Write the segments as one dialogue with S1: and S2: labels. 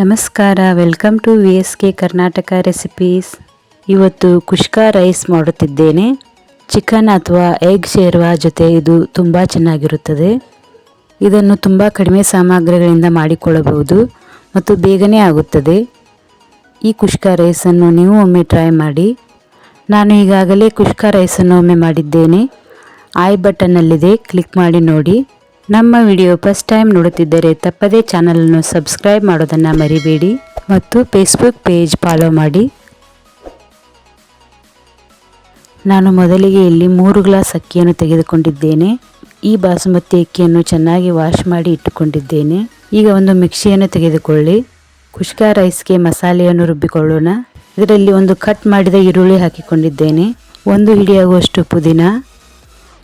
S1: ನಮಸ್ಕಾರ, welcome to V S K Karnataka recipes. ಇವತ್ತು kushka rice ಮಾಡುತ್ತಿದ್ದೇನೆ. ಚಿಕನ್ ಅಥವಾ ಎಗ್ ಶೇರ್ವ ಜೊತೆ ಇದು ತುಂಬ ಚೆನ್ನಾಗಿರುತ್ತದೆ. ಇದನ್ನು ತುಂಬ ಕಡಿಮೆ ಸಾಮಗ್ರಿಗಳಿಂದ ಮಾಡಿಕೊಳ್ಳಬಹುದು ಮತ್ತು ಬೇಗನೆ ಆಗುತ್ತದೆ. ಈ ಕುಷ್ಕ ರೈಸನ್ನು ನೀವು ಒಮ್ಮೆ ಟ್ರೈ ಮಾಡಿ. ನಾನು ಈಗಾಗಲೇ ಕುಷ್ಕ ರೈಸನ್ನು ಒಮ್ಮೆ ಮಾಡಿದ್ದೇನೆ. ಐ ಬಟನ್ನಲ್ಲಿದೆ ಕ್ಲಿಕ್ ಮಾಡಿ ನೋಡಿ. ನಮ್ಮ ವಿಡಿಯೋ ಫಸ್ಟ್ ಟೈಮ್ ನೋಡುತ್ತಿದ್ದರೆ ತಪ್ಪದೇ ಚಾನಲನ್ನು ಸಬ್ಸ್ಕ್ರೈಬ್ ಮಾಡೋದನ್ನು ಮರಿಬೇಡಿ ಮತ್ತು ಫೇಸ್ಬುಕ್ ಪೇಜ್ ಫಾಲೋ ಮಾಡಿ. ನಾನು ಮೊದಲಿಗೆ ಇಲ್ಲಿ ಮೂರು ಗ್ಲಾಸ್ ಅಕ್ಕಿಯನ್ನು ತೆಗೆದುಕೊಂಡಿದ್ದೇನೆ. ಈ ಬಾಸುಮತಿ ಅಕ್ಕಿಯನ್ನು ಚೆನ್ನಾಗಿ ವಾಶ್ ಮಾಡಿ ಇಟ್ಟುಕೊಂಡಿದ್ದೇನೆ. ಈಗ ಒಂದು ಮಿಕ್ಸಿಯನ್ನು ತೆಗೆದುಕೊಳ್ಳಿ. ಕುಷ್ಕ ರೈಸ್ಗೆ ಮಸಾಲೆಯನ್ನು ರುಬ್ಬಿಕೊಳ್ಳೋಣ. ಇದರಲ್ಲಿ ಒಂದು ಕಟ್ ಮಾಡಿದ ಈರುಳ್ಳಿ ಹಾಕಿಕೊಂಡಿದ್ದೇನೆ. ಒಂದು ಹಿಡಿಯಾಗುವಷ್ಟು ಪುದೀನ.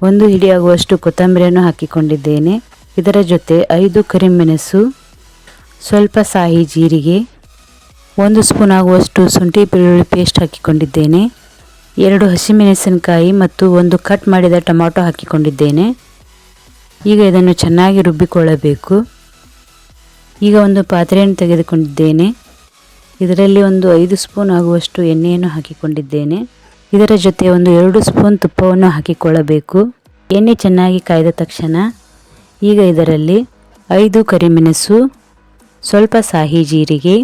S1: ಒಂದು ಹಿಡಿಯಾಗುವಷ್ಟು ಕೊತ್ತಂಬರಿಯನ್ನು ಹಾಕಿಕೊಂಡಿದ್ದೇನೆ. ಇದರ ಜೊತೆ ಐದು ಕರಿಮೆಣಸು, ಸ್ವಲ್ಪ ಸಾಯಿ ಜೀರಿಗೆ, ಒಂದು ಸ್ಪೂನ್ ಆಗುವಷ್ಟು ಶುಂಠಿ ಬೆಳ್ಳುಳ್ಳಿ ಪೇಸ್ಟ್ ಹಾಕಿಕೊಂಡಿದ್ದೇನೆ. ಎರಡು ಹಸಿಮೆಣಸಿನಕಾಯಿ ಮತ್ತು ಒಂದು ಕಟ್ ಮಾಡಿದ ಟೊಮಾಟೊ ಹಾಕಿಕೊಂಡಿದ್ದೇನೆ. ಈಗ ಇದನ್ನು ಚೆನ್ನಾಗಿ ರುಬ್ಬಿಕೊಳ್ಳಬೇಕು. ಈಗ ಒಂದು ಪಾತ್ರೆಯನ್ನು ತೆಗೆದುಕೊಂಡಿದ್ದೇನೆ. ಇದರಲ್ಲಿ ಒಂದು ಐದು ಸ್ಪೂನ್ ಆಗುವಷ್ಟು ಎಣ್ಣೆಯನ್ನು ಹಾಕಿಕೊಂಡಿದ್ದೇನೆ. ಇದರ ಜೊತೆ ಒಂದು ಎರಡು ಸ್ಪೂನ್ ತುಪ್ಪವನ್ನು ಹಾಕಿಕೊಳ್ಳಬೇಕು. ಎಣ್ಣೆ ಚೆನ್ನಾಗಿ ಕಾಯ್ದ ತಕ್ಷಣ ಈಗ ಇದರಲ್ಲಿ ಐದು ಕರಿಮೆಣಸು, ಸ್ವಲ್ಪ ಸಾಹಿ ಜೀರಿಗೆ,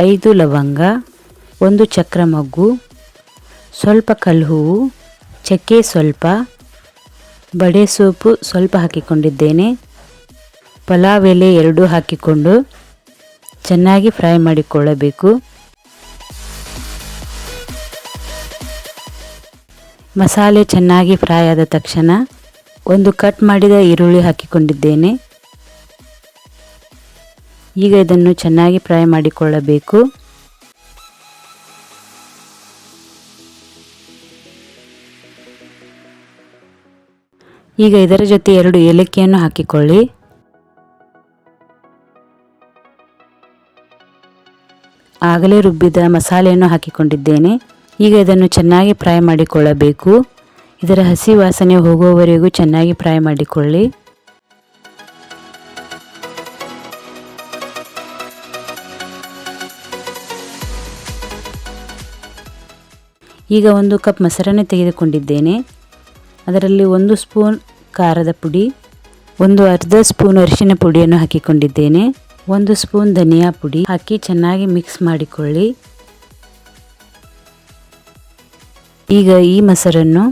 S1: ಐದು ಲವಂಗ, ಒಂದು ಚಕ್ರ ಮಗ್ಗು, ಸ್ವಲ್ಪ ಕಲ್ಹೂವು, ಚಕ್ಕೆ ಸ್ವಲ್ಪ, ಬಡೆ ಸೋಪು ಸ್ವಲ್ಪ ಹಾಕಿಕೊಂಡಿದ್ದೇನೆ. ಪಲಾವ್ ಎಲೆ ಎರಡೂ ಹಾಕಿಕೊಂಡು ಚೆನ್ನಾಗಿ ಫ್ರೈ ಮಾಡಿಕೊಳ್ಳಬೇಕು. ಮಸಾಲೆ ಚೆನ್ನಾಗಿ ಫ್ರೈ ಆದ ತಕ್ಷಣ ಒಂದು ಕಟ್ ಮಾಡಿದ ಈರುಳ್ಳಿ ಹಾಕಿಕೊಂಡಿದ್ದೇನೆ. ಈಗ ಇದನ್ನು ಚೆನ್ನಾಗಿ ಫ್ರೈ ಮಾಡಿಕೊಳ್ಳಬೇಕು. ಈಗ ಇದರ ಜೊತೆ ಎರಡು ಏಲಕ್ಕಿಯನ್ನು ಹಾಕಿಕೊಳ್ಳಿ. ಆಗಲೇ ರುಬ್ಬಿದ ಮಸಾಲೆಯನ್ನು ಹಾಕಿಕೊಂಡಿದ್ದೇನೆ. ಈಗ ಇದನ್ನು ಚೆನ್ನಾಗಿ ಫ್ರೈ ಮಾಡಿಕೊಳ್ಳಬೇಕು. ಇದರ ಹಸಿ ವಾಸನೆ ಹೋಗುವವರೆಗೂ ಚೆನ್ನಾಗಿ ಫ್ರೈ ಮಾಡಿಕೊಳ್ಳಿ. ಈಗ ಒಂದು ಕಪ್ ಮೊಸರನ್ನು ತೆಗೆದುಕೊಂಡಿದ್ದೇನೆ. ಅದರಲ್ಲಿ ಒಂದು ಸ್ಪೂನ್ ಖಾರದ ಪುಡಿ, ಒಂದು ಅರ್ಧ ಸ್ಪೂನ್ ಅರಿಶಿನ ಪುಡಿಯನ್ನು ಹಾಕಿಕೊಂಡಿದ್ದೇನೆ. ಒಂದು ಸ್ಪೂನ್ ಧನಿಯಾ ಪುಡಿ ಹಾಕಿ ಚೆನ್ನಾಗಿ ಮಿಕ್ಸ್ ಮಾಡಿಕೊಳ್ಳಿ. ಈಗ ಈ ಮೊಸರನ್ನು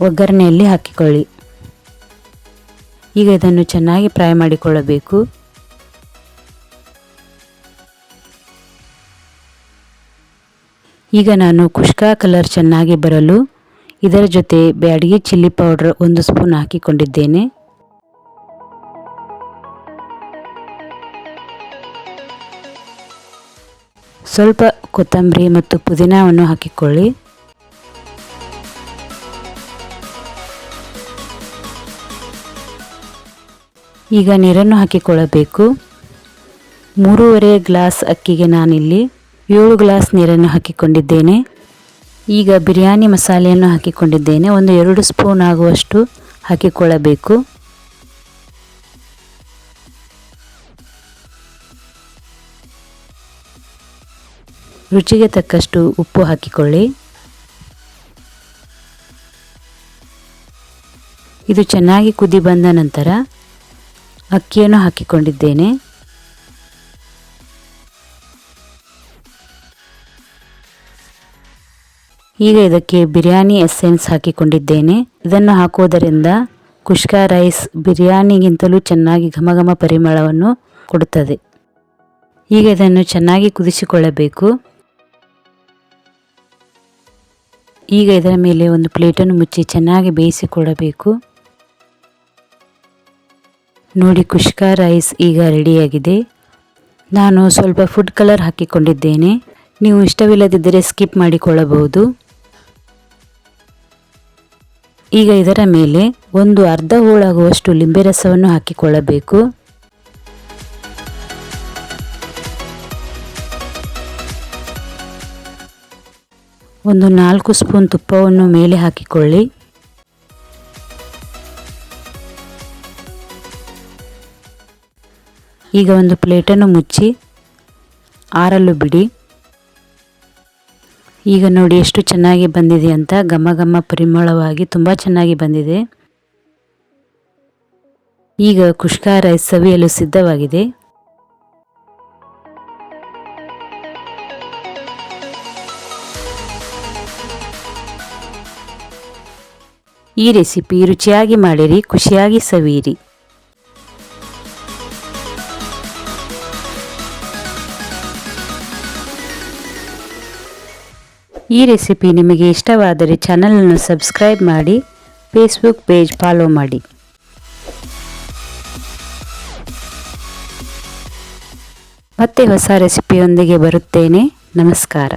S1: ಒಗ್ಗರಣೆಯಲ್ಲಿ ಹಾಕಿಕೊಳ್ಳಿ. ಈಗ ಇದನ್ನು ಚೆನ್ನಾಗಿ ಫ್ರೈ ಮಾಡಿಕೊಳ್ಳಬೇಕು. ಈಗ ನಾನು ಕುಷ್ಕಾ ಕಲರ್ ಚೆನ್ನಾಗಿ ಬರಲು. ಇದರ ಜೊತೆ ಬ್ಯಾಡಿಗೆ ಚಿಲ್ಲಿ ಪೌಡರ್ ಒಂದು ಸ್ಪೂನ್ ಹಾಕಿಕೊಂಡಿದ್ದೇನೆ. ಸ್ವಲ್ಪ ಕೊತ್ತಂಬರಿ ಮತ್ತು ಪುದೀನವನ್ನು ಹಾಕಿಕೊಳ್ಳಿ. ಈಗ ನೀರನ್ನು ಹಾಕಿಕೊಳ್ಳಬೇಕು. ಮೂರುವರೆ ಗ್ಲಾಸ್ ಅಕ್ಕಿಗೆ ನಾನಿಲ್ಲಿ ಏಳು ಗ್ಲಾಸ್ ನೀರನ್ನು ಹಾಕಿಕೊಂಡಿದ್ದೇನೆ. ಈಗ ಬಿರಿಯಾನಿ ಮಸಾಲೆಯನ್ನು ಹಾಕಿಕೊಂಡಿದ್ದೇನೆ. ಒಂದು ಎರಡು ಸ್ಪೂನ್ ಆಗುವಷ್ಟು ಹಾಕಿಕೊಳ್ಳಬೇಕು. ರುಚಿಗೆ ತಕ್ಕಷ್ಟು ಉಪ್ಪು ಹಾಕಿಕೊಳ್ಳಿ. ಇದು ಚೆನ್ನಾಗಿ ಕುದಿ ಬಂದ ನಂತರ ಅಕ್ಕಿಯನ್ನು ಹಾಕಿಕೊಂಡಿದ್ದೇನೆ. ಈಗ ಇದಕ್ಕೆ ಬಿರಿಯಾನಿ ಎಸೆನ್ಸ್ ಹಾಕಿಕೊಂಡಿದ್ದೇನೆ. ಇದನ್ನು ಹಾಕುವುದರಿಂದ ಕುಷ್ಕಾ ರೈಸ್ ಬಿರಿಯಾನಿಗಿಂತಲೂ ಚೆನ್ನಾಗಿ ಘಮಘಮ ಪರಿಮಳವನ್ನು ಕೊಡುತ್ತದೆ. ಈಗ ಇದನ್ನು ಚೆನ್ನಾಗಿ ಕುದಿಸಿಕೊಳ್ಳಬೇಕು. ಈಗ ಇದರ ಮೇಲೆ ಒಂದು ಪ್ಲೇಟನ್ನು ಮುಚ್ಚಿ ಚೆನ್ನಾಗಿ ಬೇಯಿಸಿಕೊಳ್ಳಬೇಕು. ನೋಡಿ ಕುಷ್ಕಾ ರೈಸ್ ಈಗ ರೆಡಿಯಾಗಿದೆ. ನಾನು ಸ್ವಲ್ಪ ಫುಡ್ ಕಲರ್ ಹಾಕಿಕೊಂಡಿದ್ದೇನೆ. ನೀವು ಇಷ್ಟವಿಲ್ಲದಿದ್ದರೆ ಸ್ಕಿಪ್ ಮಾಡಿಕೊಳ್ಳಬಹುದು. ಈಗ ಇದರ ಮೇಲೆ ಒಂದು ಅರ್ಧ ಹೋಳಾಗುವಷ್ಟು ಲಿಂಬೆ ರಸವನ್ನು ಹಾಕಿಕೊಳ್ಳಬೇಕು. ಒಂದು ನಾಲ್ಕು ಸ್ಪೂನ್ ತುಪ್ಪವನ್ನು ಮೇಲೆ ಹಾಕಿಕೊಳ್ಳಿ. ಈಗ ಒಂದು ಪ್ಲೇಟನ್ನು ಮುಚ್ಚಿ ಆರಲು ಬಿಡಿ. ಈಗ ನೋಡಿ ಎಷ್ಟು ಚೆನ್ನಾಗಿ ಬಂದಿದೆ ಅಂತ. ಘಮ ಘಮ ಪರಿಮಳವಾಗಿ ತುಂಬ ಚೆನ್ನಾಗಿ ಬಂದಿದೆ. ಈಗ ಕುಷ್ಕ ರೈಸ್ ಸವಿಯಲು ಸಿದ್ಧವಾಗಿದೆ. ಈ ರೆಸಿಪಿ ರುಚಿಯಾಗಿ ಮಾಡಿರಿ, ಖುಷಿಯಾಗಿ ಸವಿಯಿರಿ. ಈ ರೆಸಿಪಿ ನಿಮಗೆ ಇಷ್ಟವಾದರೆ ಚಾನಲನ್ನು ಸಬ್ಸ್ಕ್ರೈಬ್ ಮಾಡಿ ಫೇಸ್ಬುಕ್ ಪೇಜ್ ಫಾಲೋ ಮಾಡಿ. ಮತ್ತೆ ಹೊಸ ರೆಸಿಪಿಯೊಂದಿಗೆ ಬರುತ್ತೇನೆ. ನಮಸ್ಕಾರ.